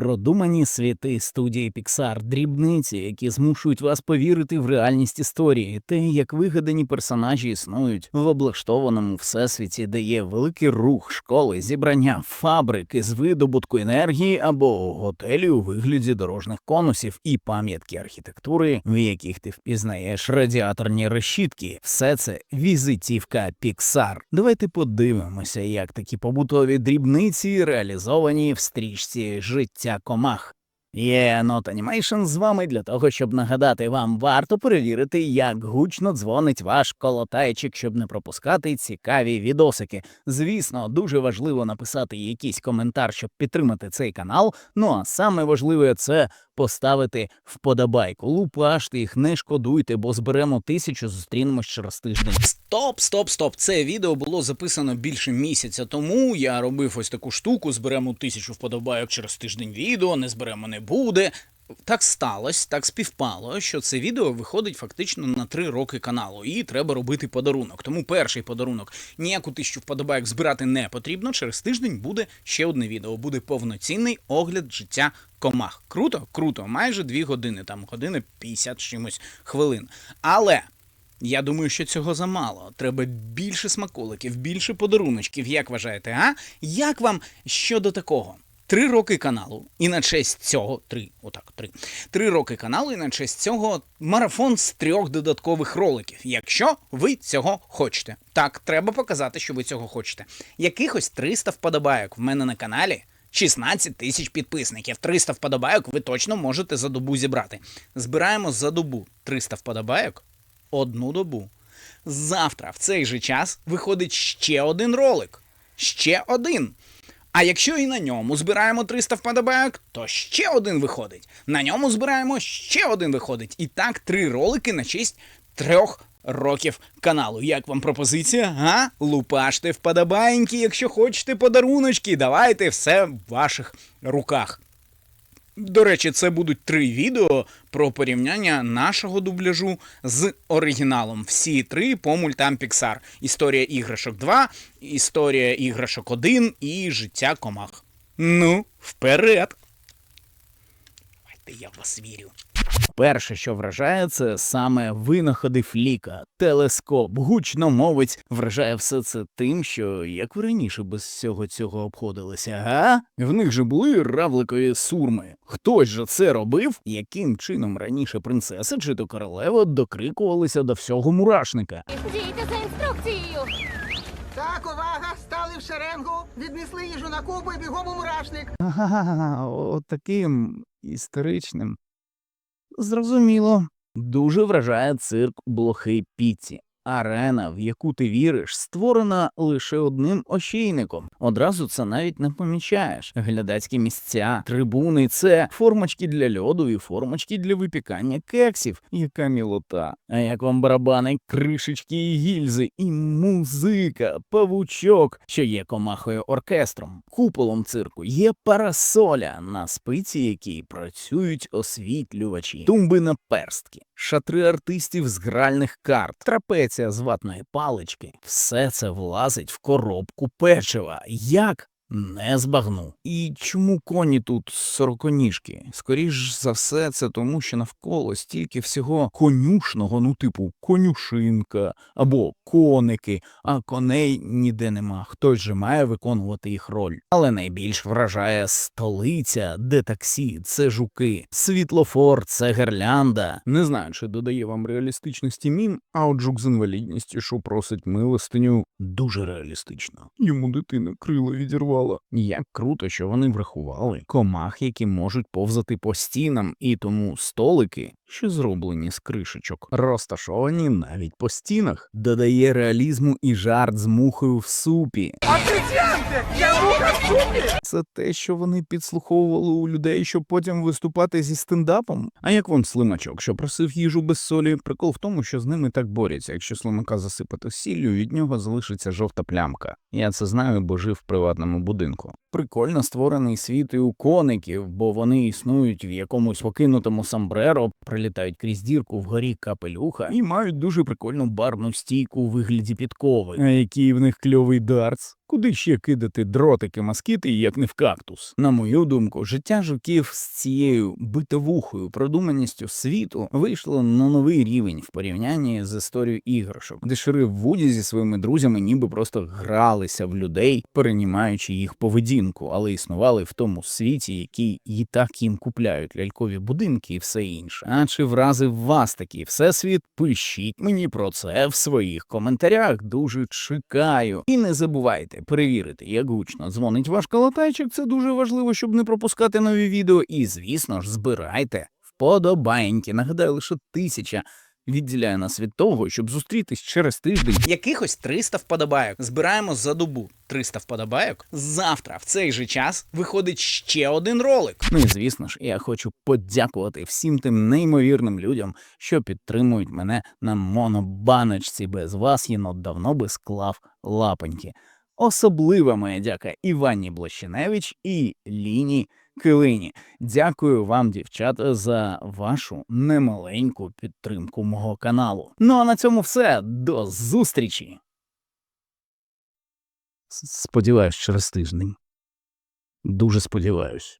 Продумані світи студії Pixar, дрібниці, які змушують вас повірити в реальність історії, те, як вигадані персонажі існують в облаштованому всесвіті, де є великий рух, школи, зібрання, фабрики з видобутку енергії або готелі у вигляді дорожніх конусів і пам'ятки архітектури, в яких ти впізнаєш радіаторні решітки. Все це візитівка Pixar. Давайте подивимося, як такі побутові дрібниці реалізовані в стрічці життя комах. Є Not з вами для того, щоб нагадати вам, варто перевірити, як гучно дзвонить ваш колотайчик, щоб не пропускати цікаві відосики. Звісно, дуже важливо написати якийсь коментар, щоб підтримати цей канал. Ну а саме важливе це поставити вподобайку. Лупаште їх, не шкодуйте, бо зберемо тисячу, зустрінемось через тиждень. Стоп, стоп, стоп. Це відео було записано більше місяця тому. Я робив ось таку штуку, зберемо тисячу вподобайок через тиждень відео, не зберемо не буде. Так сталося, так співпало, що це відео виходить фактично на три роки каналу, і треба робити подарунок. Тому перший подарунок ніяку тисячу вподобайок збирати не потрібно. Через тиждень буде ще одне відео. Буде повноцінний огляд життя комах. Круто, круто, майже дві години, там години 50 чимось хвилин. Але я думаю, що цього замало. Треба більше смаколиків, більше подаруночків. Як вважаєте, а? Як вам щодо такого? Три роки каналу, і на честь цього три, отак, три. Три роки каналу, і на честь цього марафон з трьох додаткових роликів. Якщо ви цього хочете. Так, треба показати, що ви цього хочете. Якихось 300 вподобайок в мене на каналі. 16 тисяч підписників. 300 вподобайок ви точно можете за добу зібрати. Збираємо за добу 300 вподобайок одну добу. Завтра в цей же час виходить ще один ролик. Ще один. А якщо і на ньому збираємо 300 вподобайок, то ще один виходить. На ньому збираємо ще один виходить. І так три ролики на честь трьох років каналу. Як вам пропозиція? Га? Лупаште вподобайки, якщо хочете подаруночки. Давайте все в ваших руках. До речі, це будуть три відео про порівняння нашого дубляжу з оригіналом. Всі три по мультам Pixar. Історія іграшок 2, історія іграшок 1 і життя комах. Ну, вперед! Давайте я вас вірю. Перше, що вражає, це саме винаходи фліка, телескоп, гучномовець вражає все це тим, що як ви раніше без всього цього обходилися, га? В них же були равликові сурми. Хтось же це робив? Яким чином раніше принцеса чи то королева докрикувалися до всього мурашника? Дійте за інструкцією. Так, увага! Стали в шеренгу, віднесли їжу на кубу і бігом у мурашник. Ага, от таким історичним. Зрозуміло. Дуже вражає цирк блохи Піці. Арена, в яку ти віриш, створена лише одним ошійником. Одразу це навіть не помічаєш. Глядацькі місця, трибуни це формочки для льоду і формочки для випікання кексів. Яка мілота. А як вам барабани, кришечки і гільзи, і музика, павучок, що є комахою оркестром. Куполом цирку є парасоля, на спиці якій працюють освітлювачі, тумби на перстки, шатри артистів з гральних карт, трапеція з ватної палички. Все це влазить в коробку печива. Як? Не збагну. І чому коні тут сороконіжки? Скоріш за все, це тому, що навколо стільки всього конюшного, ну типу конюшинка або коники, а коней ніде нема. Хтось же має виконувати їх роль. Але найбільш вражає столиця, де таксі, це жуки, світлофор, це гірлянда. Не знаю, чи додає вам реалістичності мім, а от жук з інвалідністю, що просить милостиню, дуже реалістично. Йому дитина крила відірвала. Як круто, що вони врахували комах, які можуть повзати по стінам, і тому столики, що зроблені з кришечок, розташовані навіть по стінах, додає реалізму і жарт з мухою в супі. Я муха в супі! Це те, що вони підслуховували у людей, щоб потім виступати зі стендапом. А як вам слимачок, що просив їжу без солі? Прикол в тому, що з ними так борються. Якщо слимака засипати сіллю, від нього залишиться жовта плямка. Я це знаю, бо жив в приватному будинку. Прикольно створений світ і у коників, бо вони існують в якомусь покинутому самбреро, прилітають крізь дірку вгорі капелюха і мають дуже прикольну барну стійку у вигляді підкови. А який в них кльовий дартс. Куди ще кидати дротики москіти, як не в кактус? На мою думку, життя жуків з цією битовухою продуманістю світу вийшло на новий рівень в порівнянні з історією іграшок, де шериф Вуді зі своїми друзями ніби просто гралися в людей, перенімаючи їх поведінку, але існували в тому світі, який і так їм купляють лялькові будинки і все інше. А чи вразив вас такий всесвіт? Пишіть мені про це в своїх коментарях. Дуже чекаю. І не забувайте перевірити, як гучно дзвонить ваш колотайчик. Це дуже важливо, щоб не пропускати нові відео. І, звісно ж, збирайте вподобаєньки. Нагадаю, лише тисяча відділяє нас від того, щоб зустрітись через тиждень. Якихось 300 вподобайок. Збираємо за добу 300 вподобайок. Завтра в цей же час виходить ще один ролик. Ну і звісно ж, я хочу подякувати всім тим неймовірним людям, що підтримують мене на монобаночці. Без вас єнот давно би склав лапоньки. Особлива моя дяка Івані Блощиневич і Ліні Килині. Дякую вам, дівчата, за вашу немаленьку підтримку мого каналу. Ну а на цьому все. До зустрічі. Сподіваюсь, через тиждень. Дуже сподіваюсь.